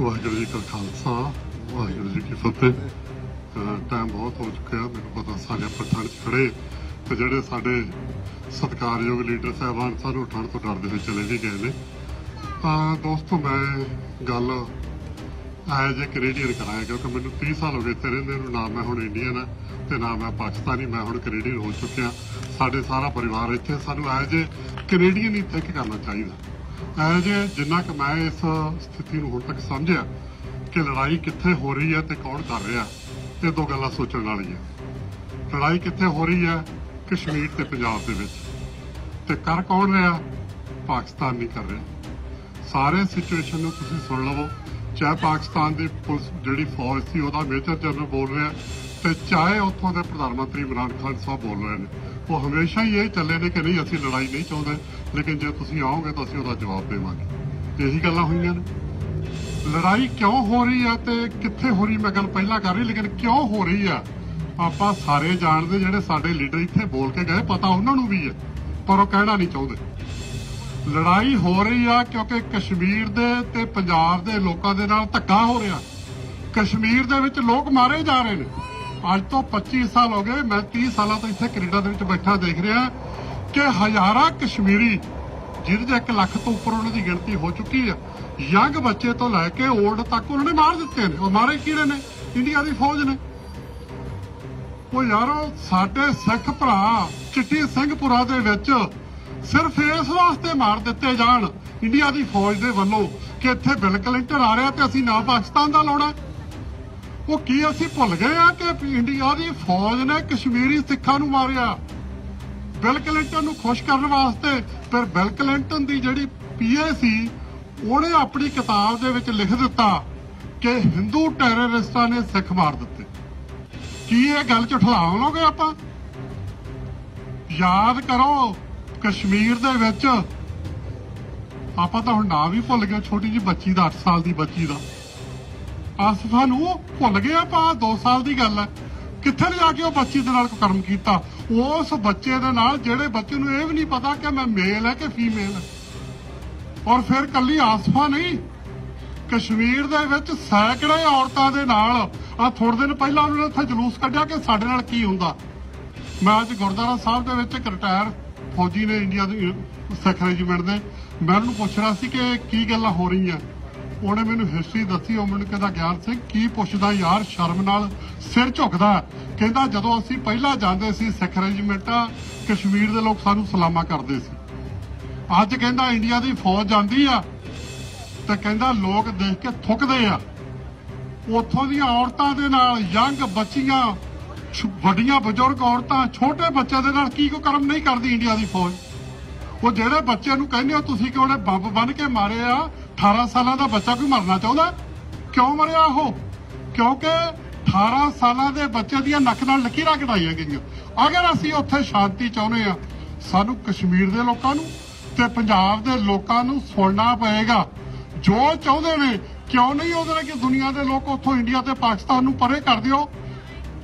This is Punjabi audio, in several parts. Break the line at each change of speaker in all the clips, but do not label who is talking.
ਵਾਹਿਗੁਰੂ ਜੀ ਕਾ ਖਾਲਸਾ, ਵਾਹਿਗੁਰੂ ਜੀ ਕੀ ਫਤਿਹ। ਟਾਈਮ ਬਹੁਤ ਹੋ ਚੁੱਕਿਆ, ਮੈਨੂੰ ਪਤਾ ਸਾਰੇ ਪਠਾਨ ਚ ਖੜੇ। ਤੇ ਜਿਹੜੇ ਸਾਡੇ ਸਤਿਕਾਰਯੋਗ ਲੀਡਰ ਸਾਹਿਬਾਨ ਸਾਨੂੰ ਠਣ ਤੋਂ ਡਰਦੇ ਹੋਏ ਚਲੇ ਵੀ ਗਏ ਨੇ। ਤਾਂ ਦੋਸਤੋ, ਮੈਂ ਗੱਲ ਐਜ ਇੱਕ ਕੈਨੇਡੀਅਨ ਕਰਾਇਆ ਕਿਉਂਕਿ ਮੈਨੂੰ 30 ਸਾਲ ਹੋ ਗਏ ਇੱਥੇ ਰਹਿੰਦੇ ਨੂੰ। ਨਾ ਮੈਂ ਹੁਣ ਇੰਡੀਅਨ ਆ ਤੇ ਨਾ ਮੈਂ ਪਾਕਿਸਤਾਨੀ, ਮੈਂ ਹੁਣ ਕੈਨੇਡੀਅਨ ਹੋ ਚੁੱਕਿਆ। ਸਾਡੇ ਸਾਰਾ ਪਰਿਵਾਰ ਇੱਥੇ। ਸਾਨੂੰ ਐਜ ਕੈਨੇਡੀਅਨ ਹੀ ਥਿੰਕ ਕਰਨਾ ਚਾਹੀਦਾ। ਐਜ ਜਿੰਨਾ ਕਿ ਮੈਂ ਇਸ ਸਥਿਤੀ ਨੂੰ ਹੁਣ ਤੱਕ ਸਮਝਿਆ ਕਿ ਲੜਾਈ ਕਿੱਥੇ ਹੋ ਰਹੀ ਹੈ ਤੇ ਕੌਣ ਕਰ ਰਿਹਾ, ਇਹ ਦੋ ਗੱਲਾਂ ਸੋਚਣ ਵਾਲੀਆਂ। ਲੜਾਈ ਕਿੱਥੇ ਹੋ ਰਹੀ ਹੈ ਕਸ਼ਮੀਰ ਤੇ ਪੰਜਾਬ ਦੇ ਵਿੱਚ। ਤੇ ਕਰ ਕੌਣ ਰਿਹਾ? ਪਾਕਿਸਤਾਨ ਨਹੀਂ ਕਰ ਰਿਹਾ। ਸਾਰੇ ਸਿਚੁਏਸ਼ਨ ਨੂੰ ਤੁਸੀਂ ਸੁਣ ਲਵੋ। ਚਾਹੇ ਪਾਕਿਸਤਾਨ ਦੀ ਪੁਲਿਸ ਜਿਹੜੀ ਫੌਜ ਸੀ, ਉਹਦਾ ਮੇਜਰ ਜਨਰਲ ਬੋਲ ਰਿਹਾ। ਤੇ ਚਾਹੇ ਉੱਥੋਂ ਦੇ ਪ੍ਰਧਾਨ ਮੰਤਰੀ ਇਮਰਾਨ ਖਾਨ ਸਾਹਿਬ ਬੋਲ ਰਹੇ ਨੇ, ਉਹ ਹਮੇਸ਼ਾ ਹੀ ਇਹ ਚੱਲੇ ਨੇ ਕਿ ਨਹੀਂ, ਅਸੀਂ ਲੜਾਈ ਨਹੀਂ ਚਾਹੁੰਦੇ, ਲੇਕਿਨ ਜੇ ਤੁਸੀਂ ਆਓਗੇ ਤਾਂ ਅਸੀਂ ਉਹਦਾ ਜਵਾਬ ਦੇਵਾਂਗੇ। ਇਹੀ ਗੱਲਾਂ ਹੋਈਆਂ ਨੇ। ਲੜਾਈ ਕਿਉਂ ਹੋ ਰਹੀ ਹੈ ਤੇ ਕਿੱਥੇ ਹੋ ਰਹੀ? ਮੈਂ ਗੱਲ ਪਹਿਲਾਂ ਕਰ ਰਹੀ, ਲੇਕਿਨ ਕਿਉਂ ਹੋ ਰਹੀ ਆ ਆਪਾਂ ਸਾਰੇ ਜਾਣਦੇ ਜਿਹੜੇ ਸਾਡੇ ਲੀਡਰ ਇੱਥੇ ਬੋਲ ਕੇ ਗਏ, ਪਤਾ ਉਹਨਾਂ ਨੂੰ ਵੀ ਹੈ, ਪਰ ਉਹ ਕਹਿਣਾ ਨਹੀਂ ਚਾਹੁੰਦੇ। ਲੜਾਈ ਹੋ ਰਹੀ ਆ ਕਿਉਂਕਿ ਕਸ਼ਮੀਰ ਦੇ ਤੇ ਪੰਜਾਬ ਦੇ ਲੋਕਾਂ ਦੇ ਨਾਲ ਧੱਕਾ ਹੋ ਰਿਹਾ। ਕਸ਼ਮੀਰ ਦੇ ਵਿੱਚ ਲੋਕ ਮਾਰੇ ਜਾ ਰਹੇ ਨੇ। ਅੱਜ ਤੋਂ 25 ਸਾਲ ਹੋ ਗਏ ਮੈਂ 30 ਸਾਲਾਂ ਤੋਂ ਇੱਥੇ ਕੈਨੇਡਾ ਦੇ ਵਿੱਚ ਬੈਠਾ ਦੇਖ ਰਿਹਾ ਕਿ ਹਜ਼ਾਰਾਂ ਕਸ਼ਮੀਰੀ, ਜਿਹਦੇ 'ਚ 1 ਲੱਖ ਤੋਂ ਉੱਪਰ ਉਹਨਾਂ ਦੀ ਗਿਣਤੀ ਹੋ ਚੁੱਕੀ ਆ, ਯੰਗ ਬੱਚੇ ਤੋਂ ਲੈ ਕੇ 올ਡ ਤੱਕ ਉਹਨਾਂ ਨੇ ਮਾਰ ਦਿੱਤੇ ਨੇ। ਉਹ ਮਾਰੇ ਕਿਹੜੇ ਨੇ ਇੰਡੀਆ ਦੀ ਫੌਜ ਨੇ। ਉਹ ਯਾਰੋ, ਸਾਡੇ ਸਿੱਖ ਭਰਾ ਚਿੱਟੀ ਸਿੰਘਪੁਰਾ ਦੇ ਵਿੱਚ ਸਿਰਫ ਇਸ ਵਾਸਤੇ ਮਾਰ ਦਿੱਤੇ ਜਾਣ, ਇੰਡੀਆ ਦੀ ਫੌਜ ਦੇ ਵੱਲੋਂ, ਕਿ ਇੱਥੇ ਬਿਲ ਕਲਿੰਟਨ ਆ ਰਿਹਾ ਤੇ ਅਸੀਂ ਨਾ ਪਾਕਿਸਤਾਨ ਦਾ ਲਾਉਣਾ ਉਹ ਕੀ ਅਸੀਂ ਭੁੱਲ ਗਏ ਆ ਕਿ ਇੰਡੀਆ ਦੀ ਫੌਜ ਨੇ ਕਸ਼ਮੀਰੀ ਸਿੱਖਾਂ ਨੂੰ ਮਾਰਿਆ? ਬਿਲ ਕਲਿੰਟਨ ਨੂੰ ਖੁਸ਼ ਕਰਨ ਵਾਸਤੇ ਪਰ ਬਿਲ ਕਲਿੰਟਨ ਦੀ ਜਿਹੜੀ ਪੀਏ ਸੀ, ਉਹਨੇ ਆਪਣੀ ਕਿਤਾਬ ਦੇ ਵਿੱਚ ਲਿਖ ਦਿੱਤਾ ਕਿ ਹਿੰਦੂ ਟੈਰਰਿਸਟਾਂ ਨੇ ਸਿੱਖ ਮਾਰ ਦਿੱਤੇ। ਕੀ ਇਹ ਗੱਲ ਝੁਠਲਾਵਾਂਗੇ ਆਪਾਂ? ਯਾਦ ਕਰੋ, ਕਸ਼ਮੀਰ ਦੇ ਵਿੱਚ ਆਪਾਂ ਤਾਂ ਹੁਣ ਨਾਂ ਵੀ ਭੁੱਲ ਗਏ, ਛੋਟੀ ਜੀ ਬੱਚੀ ਦਾ 8 ਸਾਲ ਦੀ ਬੱਚੀ ਦਾ। ਆਸਫਾ ਨੂੰ ਭੁੱਲ ਗਏ ਆਪਾਂ 2 ਸਾਲ ਦੀ ਗੱਲ ਹੈ। ਕਿੱਥੇ ਜਾ ਕੇ ਉਹ ਬੱਚੀ ਦੇ ਨਾਲ ਕਰਮ ਕੀਤਾ? ਉਸ ਬੱਚੇ ਦੇ ਨਾਲ ਜਿਹੜੇ ਬੱਚੇ ਨੂੰ ਇਹ ਵੀ ਨਹੀਂ ਪਤਾ ਕਿ ਮੈਂ ਮੇਲ ਹੈ ਕਿ ਫੀਮੇਲ ਹੈ। ਔਰ ਫਿਰ ਕੱਲੀ ਆਸਫਾ ਨਹੀਂ, ਕਸ਼ਮੀਰ ਦੇ ਵਿੱਚ ਸੈਂਕੜੇ ਔਰਤਾਂ ਦੇ ਨਾਲ ਆ ਥੋੜੇ ਦਿਨ ਪਹਿਲਾਂ ਉਹਨਾਂ ਨੇ ਇੱਥੇ ਜਲੂਸ ਕੱਢਿਆ ਕਿ ਸਾਡੇ ਨਾਲ ਕੀ ਹੁੰਦਾ। ਮੈਂ ਅੱਜ ਗੁਰਦੁਆਰਾ ਸਾਹਿਬ ਦੇ ਵਿੱਚ ਇੱਕ ਰਿਟਾਇਰ ਫੌਜੀ ਨੇ ਇੰਡੀਆ ਦੇ ਸਿੱਖ ਰੈਜੀਮੈਂਟ ਦੇ, ਮੈਂ ਉਹਨੂੰ ਪੁੱਛ ਰਿਹਾ ਸੀ ਕਿ ਕੀ ਗੱਲਾਂ ਹੋ ਰਹੀਆਂ। ਉਹਨੇ ਮੈਨੂੰ ਹਿਸਟਰੀ ਦੱਸੀ, ਉਹ ਮੈਨੂੰ ਕਹਿੰਦਾ, ਗਿਆਨ ਸਿੰਘ, ਕੀ ਪੁੱਛਦਾ ਯਾਰ, ਸ਼ਰਮ ਨਾਲ ਸਿਰ ਝੁਕਦਾ ਕਹਿੰਦਾ, ਜਦੋਂ ਅਸੀਂ ਪਹਿਲਾਂ ਜਾਂਦੇ ਸੀ ਸਿੱਖ ਰੈਜੀਮੈਂਟਾਂ, ਕਸ਼ਮੀਰ ਦੇ ਲੋਕ ਸਾਨੂੰ ਸਲਾਮਾ ਕਰਦੇ ਸੀ। ਅੱਜ ਕਹਿੰਦਾ, ਇੰਡੀਆ ਦੀ ਫੌਜ ਜਾਂਦੀ ਆ, ਤੇ ਕਹਿੰਦਾ, ਲੋਕ ਦੇਖ ਕੇ ਥੁੱਕਦੇ ਆ। ਉੱਥੋਂ ਦੀਆਂ ਔਰਤਾਂ ਦੇ ਨਾਲ, ਯੰਗ ਬੱਚੀਆਂ ਵੱਡੀਆਂ ਬਜ਼ੁਰਗ ਔਰਤਾਂ, ਛੋਟੇ ਬੱਚਿਆਂ ਦੇ ਨਾਲ ਕੀ ਕੋ ਕਰਮ ਨਹੀਂ ਕਰਦੀ ਇੰਡੀਆ ਦੀ ਫੌਜ? ਉਹ ਜਿਹੜੇ ਬੱਚੇ ਨੂੰ ਕਹਿੰਦੇ ਹੋ, ਤੁਸੀਂ ਕਿ ਉਹਨੇ ਬੰਬ ਬੰਨ ਕੇ ਮਾਰੇ ਆ 18 ਸਾਲਾਂ ਦਾ ਬੱਚਾ ਕੋਈ ਮਰਨਾ ਚਾਹੁੰਦਾ? ਕਿਉਂ ਮਰਿਆ ਉਹ? ਕਿਉਂਕਿ 18 ਸਾਲਾਂ ਦੇ ਬੱਚੇ ਦੀਆਂ ਨੱਕ ਨਾਲ ਲਕੀਰਾਂ ਕਢਾਈਆਂ ਗਈਆਂ। ਅਗਰ ਅਸੀਂ ਉੱਥੇ ਸ਼ਾਂਤੀ ਚਾਹੁੰਦੇ ਆ ਸਾਨੂੰ ਕਸ਼ਮੀਰ ਦੇ ਲੋਕਾਂ ਨੂੰ ਤੇ ਪੰਜਾਬ ਦੇ ਲੋਕਾਂ ਨੂੰ ਸੁਣਨਾ ਪਏਗਾ। ਜੋ ਚਾਹੁੰਦੇ ਨੇ, ਕਿਉਂ ਨਹੀਂ ਉਹਦੇ ਨਾਲ ਕਿ ਦੁਨੀਆ ਦੇ ਲੋਕ ਉੱਥੋਂ ਇੰਡੀਆ ਤੇ ਪਾਕਿਸਤਾਨ ਨੂੰ ਪਰੇ ਕਰ ਦਿਓ?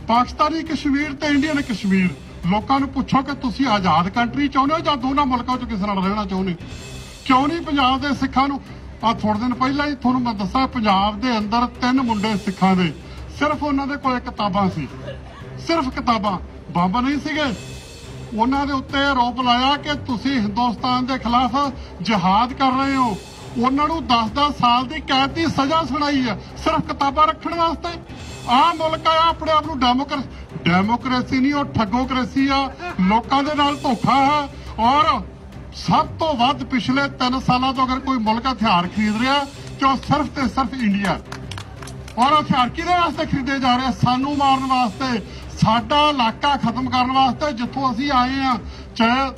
ਪਾਕਿਸਤਾਨੀ ਕਸ਼ਮੀਰ ਤੇ ਇੰਡੀਅਨ ਕਸ਼ਮੀਰ, ਲੋਕਾਂ ਨੂੰ ਪੁੱਛੋ ਕਿ ਤੁਸੀਂ ਆਜ਼ਾਦ ਕੰਟਰੀ ਚਾਹੁੰਦੇ ਹੋ ਜਾਂ ਦੋਨਾਂ ਮੁਲਕਾਂ 'ਚ ਕਿਸੇ ਨਾਲ ਰਹਿਣਾ ਚਾਹੁੰਦੇ ਕਿਉਂ ਨਹੀਂ ਪੰਜਾਬ ਦੇ ਸਿੱਖਾਂ ਨੂੰ ਆ ਥੋੜੇ ਦਿਨ ਪਹਿਲਾਂ ਹੀ ਤੁਹਾਨੂੰ ਮੈਂ ਦੱਸਿਆ ਪੰਜਾਬ ਦੇ ਅੰਦਰ ਤਿੰਨ ਮੁੰਡੇ ਸਿੱਖਾਂ ਦੇ, ਸਿਰਫ ਉਹਨਾਂ ਦੇ ਕੋਲ ਕਿਤਾਬਾਂ ਸੀ। ਸਿਰਫ ਕਿਤਾਬਾਂ, ਬੰਬ ਨਹੀਂ ਸੀਗੇ। ਉਹਨਾਂ ਦੇ ਉੱਤੇ ਆਰੋਪ ਲਾਇਆ ਕਿ ਤੁਸੀਂ ਹਿੰਦੁਸਤਾਨ ਦੇ ਖਿਲਾਫ ਜਿਹਾਦ ਕਰ ਰਹੇ ਹੋ। ਉਹਨਾਂ ਨੂੰ 10-10 ਸਾਲ ਦੀ ਕੈਦ ਦੀ ਸਜ਼ਾ ਸੁਣਾਈ ਹੈ, ਸਿਰਫ ਕਿਤਾਬਾਂ ਰੱਖਣ ਵਾਸਤੇ। ਆਹ ਮੁਲਕ ਆ ਆਪਣੇ ਆਪ ਨੂੰ ਡੈਮੋਕ੍ਰੇਸੀ ਡੈਮੋਕ੍ਰੇਸੀ ਨਹੀਂ, ਉਹ ਠੱਗੋਕ੍ਰੇਸੀ ਆ। ਲੋਕਾਂ ਦੇ ਨਾਲ ਧੋਖਾ ਹੈ। ਔਰ ਸਭ ਤੋਂ ਵੱਧ ਪਿਛਲੇ 3 ਸਾਲਾਂ ਤੋਂ ਅਗਰ ਕੋਈ ਮੁਲਕ ਹਥਿਆਰ ਖਰੀਦ ਰਿਹਾ, ਤੇ ਉਹ ਸਿਰਫ ਤੇ ਸਿਰਫ ਇੰਡੀਆ। ਔਰ ਹਥਿਆਰ ਕਿਹਦੇ ਵਾਸਤੇ ਖਰੀਦੇ ਜਾ ਰਹੇ ਸਾਨੂੰ ਮਾਰਨ ਵਾਸਤੇ, ਸਾਡਾ ਇਲਾਕਾ ਖਤਮ ਕਰਨ ਵਾਸਤੇ, ਜਿੱਥੋਂ ਅਸੀਂ ਆਏ ਆ, ਚਾਹੇ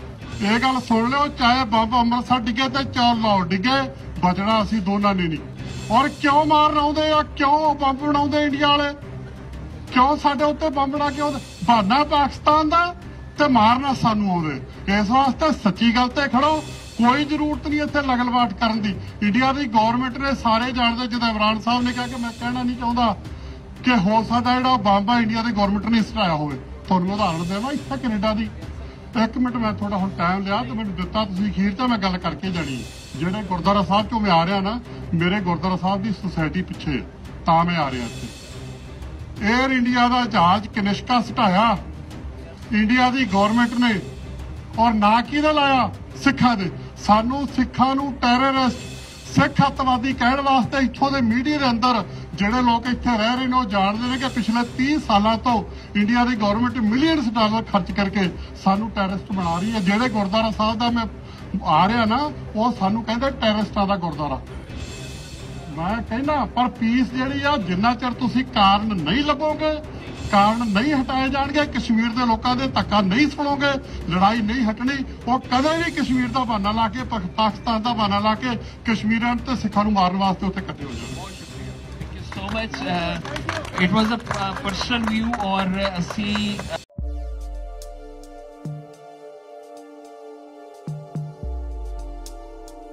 ਇਹ ਗੱਲ ਸੁਣ ਲਿਓ, ਚਾਹੇ ਬੰਬ ਅੰਮ੍ਰਿਤਸਰ ਡਿੱਗੇ ਤੇ ਚਾਰ ਲਾਹੌਰ ਡਿੱਗੇ, ਬਚਣਾ ਅਸੀਂ ਦੋਨਾਂ ਨੇ ਨਹੀਂ। ਔਰ ਕਿਉਂ ਮਾਰਨ ਆਉਂਦੇ ਆ? ਕਿਉਂ ਬੰਬ ਬਣਾਉਂਦੇ ਇੰਡੀਆ ਵਾਲੇ? ਕਿਉਂ ਸਾਡੇ ਉੱਤੇ ਬੰਬ ਬਣਾ ਕੇ ਆਉਂਦੇ? ਬਹਾਨਾ ਪਾਕਿਸਤਾਨ ਦਾ ਤੇ ਮਾਰਨਾ ਸਾਨੂੰ ਆਉਂਦੇ। ਇਸ ਵਾਸਤੇ ਸੱਚੀ ਗੱਲ ਤੇ ਖੜੋ, ਕੋਈ ਜ਼ਰੂਰਤ ਨਹੀਂ ਇੱਥੇ ਲਗਲਵਾਟ ਕਰਨ ਦੀ। ਇੰਡੀਆ ਦੀ ਗਵਰਨਮੈਂਟ ਨੇ ਸਾਰੇ ਜਾਣਦੇ, ਜਦੋਂ ਇਮਰਾਨ ਸਾਹਿਬ ਨੇ ਕਿਹਾ ਕਿ ਮੈਂ ਕਹਿਣਾ ਨਹੀਂ ਚਾਹੁੰਦਾ ਕਿ ਹੋ ਸਕਦਾ ਜਿਹੜਾ ਬੰਬ ਆ ਇੰਡੀਆ ਦੀ ਗਵਰਨਮੈਂਟ ਨੇ ਸਟਾਇਆ ਹੋਵੇ। ਤੁਹਾਨੂੰ ਮੈਂ ਉਦਾਹਰਣ ਦੇਵਾਂ ਇੱਥੇ ਕੈਨੇਡਾ ਦੀ। ਇੱਕ ਮਿੰਟ ਮੈਂ ਥੋੜਾ ਹੁਣ ਟਾਈਮ ਲਿਆ ਤੇ ਮੈਨੂੰ ਦਿੱਤਾ ਤੁਸੀਂ ਅਖੀਰ ਤੇ ਮੈਂ ਗੱਲ ਕਰਕੇ ਜਾਣੀ। ਜਿਹੜੇ ਗੁਰਦੁਆਰਾ ਸਾਹਿਬ ਚੋਂ ਮੈਂ ਆ ਰਿਹਾ ਨਾ, ਮੇਰੇ ਗੁਰਦੁਆਰਾ ਸਾਹਿਬ ਦੀ ਸੁਸਾਇਟੀ ਪਿੱਛੇ, ਤਾਂ ਮੈਂ ਆ ਰਿਹਾ ਇੱਥੇ। 에ਅਰ ਇੰਡੀਆ ਦਾ ਜਹਾਜ਼ ਕਨਿਸ਼ਕਾ ਸਟਾਇਆ। ਇੰਡੀਆ ਦੀ ਗਵਰਨਮੈਂਟ ਨੇ ਔਰ ਨਾ ਕਿਹਦਾ ਲਾਇਆ? ਸਿੱਖਾਂ ਦੇ। ਸਾਨੂੰ ਸਿੱਖਾਂ ਨੂੰ ਟੈਰਰਿਸਟ ਸਿੱਖ ਅੱਤਵਾਦੀ ਕਹਿਣ ਵਾਸਤੇ ਇੱਥੋਂ ਦੇ ਮੀਡੀਆ ਦੇ ਅੰਦਰ ਜਿਹੜੇ ਲੋਕ ਇੱਥੇ ਰਹਿ ਰਹੇ ਨੇ, ਉਹ ਜਾਣਦੇ ਨੇ ਕਿ ਪਿਛਲੇ 30 ਸਾਲਾਂ ਤੋਂ ਇੰਡੀਆ ਦੀ ਗਵਰਨਮੈਂਟ ਮਿਲੀਅਨਸ ਡਾਲਰ ਖਰਚ ਕਰਕੇ ਸਾਨੂੰ ਟੈਰਰਿਸਟ ਬਣਾ ਰਹੀ ਹੈ। ਜਿਹੜੇ ਗੁਰਦੁਆਰਾ ਸਾਹਿਬ ਦਾ ਮੈਂ ਆ ਰਿਹਾ ਨਾ, ਉਹ ਸਾਨੂੰ ਕਹਿੰਦੇ ਟੈਰਰਿਸਟਾਂ ਦਾ ਗੁਰਦੁਆਰਾ। ਮੈਂ ਕਹਿੰਦਾ, ਪਰ ਪੀਸ ਜਿਹੜੀ ਆ, ਜਿੰਨਾ ਚਿਰ ਤੁਸੀਂ ਕਾਰਨ ਨਹੀਂ ਲੱਗੋਗੇ ਕਾਰਨ ਨਹੀਂ ਹਟਾਏ ਜਾਣਗੇ ਕਸ਼ਮੀਰ ਦੇ ਲੋਕਾਂ ਦੇ ਧੱਕਾ ਨਹੀਂ ਸੁਣੋਗੇ ਲੜਾਈ ਨਹੀਂ ਹਟਣੀ ਉਹ ਕਦੇ ਵੀ ਕਸ਼ਮੀਰ ਦਾ ਬਹਾਨਾ ਲਾ ਕੇ ਪਾਕਿਸਤਾਨ ਦਾ ਬਹਾਨਾ ਲਾ ਕੇ ਕਸ਼ਮੀਰਾਂ ਤੇ ਸਿੱਖਾਂ ਨੂੰ ਮਾਰਨ ਵਾਸਤੇ ਉੱਥੇ ਇਕੱਠੇ ਹੋ ਜਾਣਗੇ
so much. Uh, it was a uh, personal view or uh, ਅਸੀਂ